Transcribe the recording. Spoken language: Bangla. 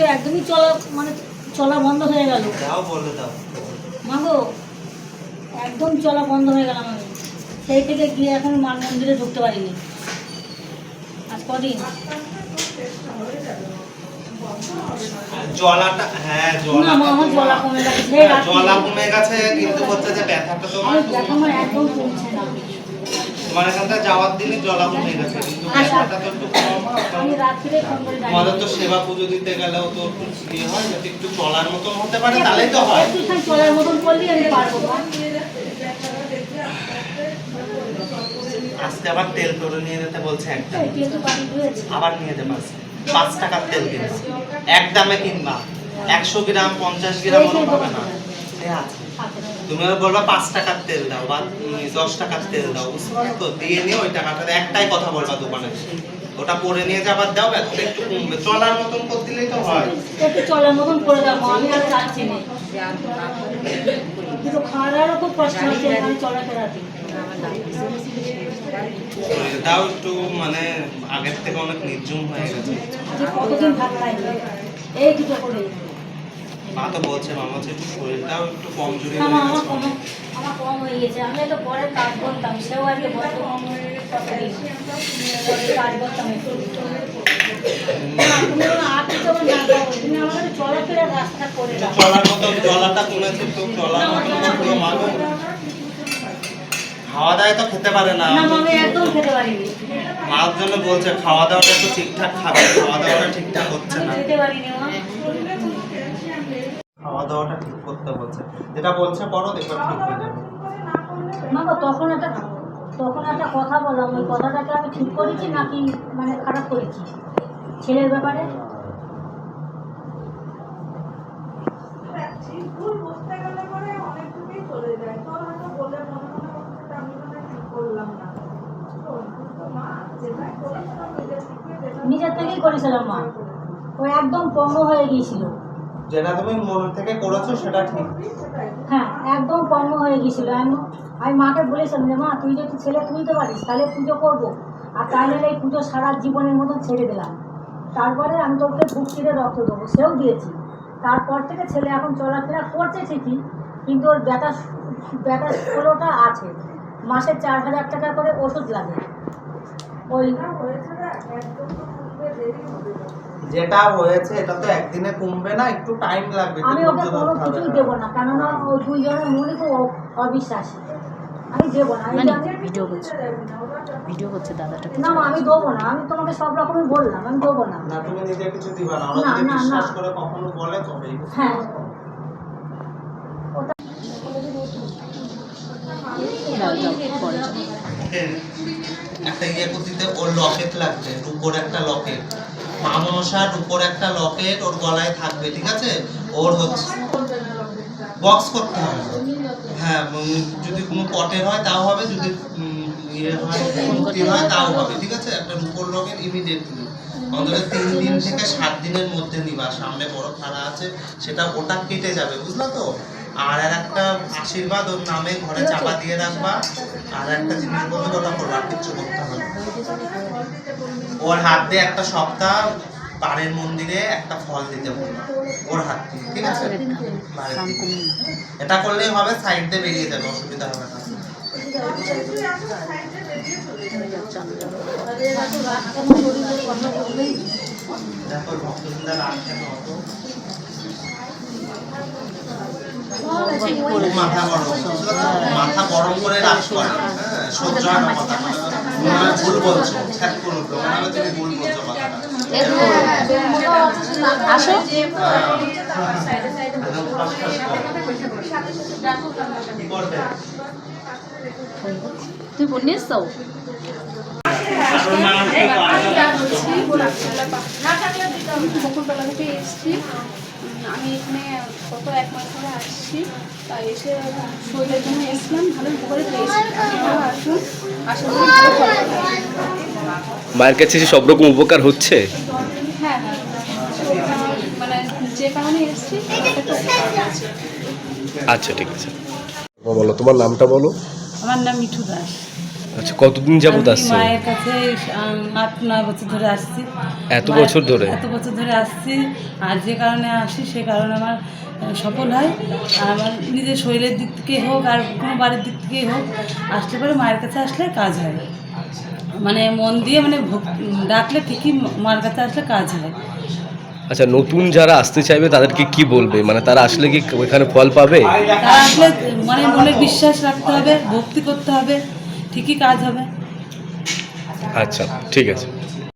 তো একদমই চলা মানে চলা বন্ধ হয়ে গেল। দাও বলে দাও। মাগো একদম চলা বন্ধ হয়ে গেল আমাদের সেই থেকে গিয়ে এখন মান মন্দিরে ঢুকতে পারিনি। আজ কদিন? জলাটা হ্যাঁ জলা জলা কমে গেছে। জলা কমে গেছে কিন্তু হচ্ছে যে ব্যথাটা দেখো আমার একদম কমছে না। তোমার এখান থেকে যাওয়ার দিনই জলা কমে গেছে কিন্তু আচ্ছা। ব্যথাটা তো একটু কম করে তোমাদের তো সেবা পুজো দিতে গেলেও তো ইয়ে হয় যদি একটু চলার মতন হতে পারে তাহলেই তো হয়। চলার মতন করলেই আমি পারব আজকে আবার তেল তোরে নিয়ে যেতে বলছে একটা আবার নিয়ে যাবে আজকে। পাঁচ টাকার তেল কিনবা। এক দামে কিনবা। একশো গ্রাম পঞ্চাশ গ্রাম হবে না। আছে। তুমি বলবা পাঁচ টাকার তেল দাও বা দশ টাকার তেল দাও বুঝতে পারো তো দিয়ে নিয়ে ওই টাকাটা একটাই কথা বলবা দোকানে। ওটা পরে নিয়ে যাবার দাও একটু কমবে। চলার মতন করে দিলেই তো হয়। একটু চলার মতন করে দাও আমি আর চাচ্ছি না। কিন্তু খাওয়া খুব কষ্ট হচ্ছে এখানে চলাফেরাতে দাও একটু মানে আগের থেকে অনেক নির্জুম হয়ে গেছে। কতদিন ভাত খাইনি? এই দুটো করে। মা তো বলছে মামা হচ্ছে একটু শরীরটাও একটু কমজোরি হয়ে আমার গেছে। কম আমার কম হয়ে গেছে। আমি তো পরে কাজ করতাম সেও আজকে বড্ড কম কতদিন পরে কাজ করতাম একটু মা, তুমি আমার আর কিছু আমার না দাও। তুমি আমাকে একটু চলাফেরার রাস্তা করে একটু দাও। চলার মতন জলাটা কমেছে তো চলার মতন করতেও মাগো খাওয়া দাওয়া তো খেতে পারে না। মার জন্য বলছে খাওয়া দাওয়াটা একটু ঠিকঠাক খাবে খাওয়া দাওয়াটা ঠিকঠাক হচ্ছে না খেতে পারিনি মা খাওয়া দাওয়াটা ঠিক করতে বলছে। যেটা বলছে পড়ো দেখো ঠিক হয়ে যাবে। তখন একটা তখন একটা কথা বললাম ওই কথাটাকে আমি ঠিক করেছি নাকি মানে খারাপ করেছি? ছেলের ব্যাপারে? মনে মনে মনে হয় নিজের থেকেই করেছিলাম মা। ও একদম পঙ্গ হয়ে গিয়েছিল। যেটা তুমি মন থেকে করেছ সেটা ঠিক। হ্যাঁ একদম পঙ্গ হয়ে গিয়েছিল। আমি আমি মাকে বলেছিলাম যে, মা, তুই যদি ছেলে তুলতে পারিস, তাহলে পুজো করব। আর তাহলে এই পুজো সারা জীবনের মতন ছেড়ে দিলাম। তারপরে আমি তোকে বুক চিরে রক্ত দেবো, সেও দিয়েছি। তারপর থেকে ছেলে এখন চলাফেরা করছে ঠিকই, কিন্তু ওর ব্যথা ব্যথা ষোলোটা আছে। মাসে চার হাজার টাকা করে ওষুধ লাগে। ওই যেটা হয়েছে এটা তো একদিনে কমবে না একটু টাইম লাগবে আমি ওকে কোনো। কিছুই দেবো না কেননা ওই দুইজনের মনে অ- অবিশ্বাসী। আমি দেবো না আমি মানে ভিডিও করছে। ভিডিও করছে দাদাটা না আমি দেবো না আমি তোমাকে সব রকমই বললাম আমি দেবো না। না তুমি নিজে কিছু দিবা না ওরা যদি বিশ্বাস করে কখনো বলে তবেই হ্যাঁ। দাও দাও পরে। যাও। একটা ইয়ে কুতিতে ওর লকেট লাগবে, রূপোর একটা লকেট মা মনসার রূপোর একটা লকেট ওর গলায় থাকবে, ঠিক আছে? ওর হচ্ছে বক্স করতে হবে। হ্যাঁ যদি কোনো পটের হয় তাও হবে, যদি ইয়ে হয় হয় তাও হবে, ঠিক আছে? একটা রূপোর লকেট ইমিডিয়েটলি অন্তত তিন দিন থেকে সাত দিনের মধ্যে নিবা। সামনে বড় খাড়া আছে, সেটা ওটা কেটে যাবে, বুঝলা তো? আর একটা আশীর্বাদ ওর নামে ঘরে চাপা দিয়ে রাখবা। আর একটা জিনিস বলতে ওটা করবা আর কিচ্ছু করতে হবে। ওর হাত দিয়ে একটা সপ্তাহ পাড়ের মন্দিরে একটা ফল দিতে বলবা ওর হাত দিয়ে ঠিক আছে? এটা করলেই হবে সাইড দিয়ে বেরিয়ে যাবে অসুবিধা হবে না। দেখো ভক্তবৃন্দা রাত কেন অত? মাথা গরম মাথা গরম করে রাগ করে হ্যাঁ সহ্য হয় না কথা মনে হয় ভুল বলছো ছ্যাট করে উঠল মনে হয় তুমি ভুল বলছো কথাটা আসো। করবে তুই নিয়ে এসছো বকুলতলা থেকে এসেছি আমি এখানে গত এক মাস ধরে আসছি তাই এসে শরীরের জন্য এসেছিলাম ভালো উপকারে পেয়েছি আসুন আশা করি ভালো ফল পাবেন। মায়ের কাছে সব রকম উপকার হচ্ছে? হ্যাঁ হ্যাঁ মানে যে কারণে এসেছি আচ্ছা ঠিক আছে। বলো তোমার নামটা বলো। আমার নাম মিঠু দাস। আচ্ছা কতদিন যাবত আসছে মায়ের কাছে আট নয় বছর ধরে আসছি। এত বছর ধরে? এত বছর ধরে আসছি। আর যে কারণে আসি সে কারণে আমার সফল হয়। আর আমার নিজের শরীরের দিক থেকে হোক আর কোনো বাড়ির দিক থেকেই হোক আসলে পরে মায়ের কাছে আসলে কাজ হয়। মানে মন দিয়ে মানে ডাকলে ঠিকই মার কাছে আসলে কাজ হয়। আচ্ছা নতুন যারা আসতে চাইবে তাদেরকে কি বলবে? মানে তারা আসলে কি ওইখানে ফল পাবে? তারা আসলে মানে মনে বিশ্বাস রাখতে হবে ভক্তি করতে হবে। ঠিকই কাজ হবে আচ্ছা ঠিক আছে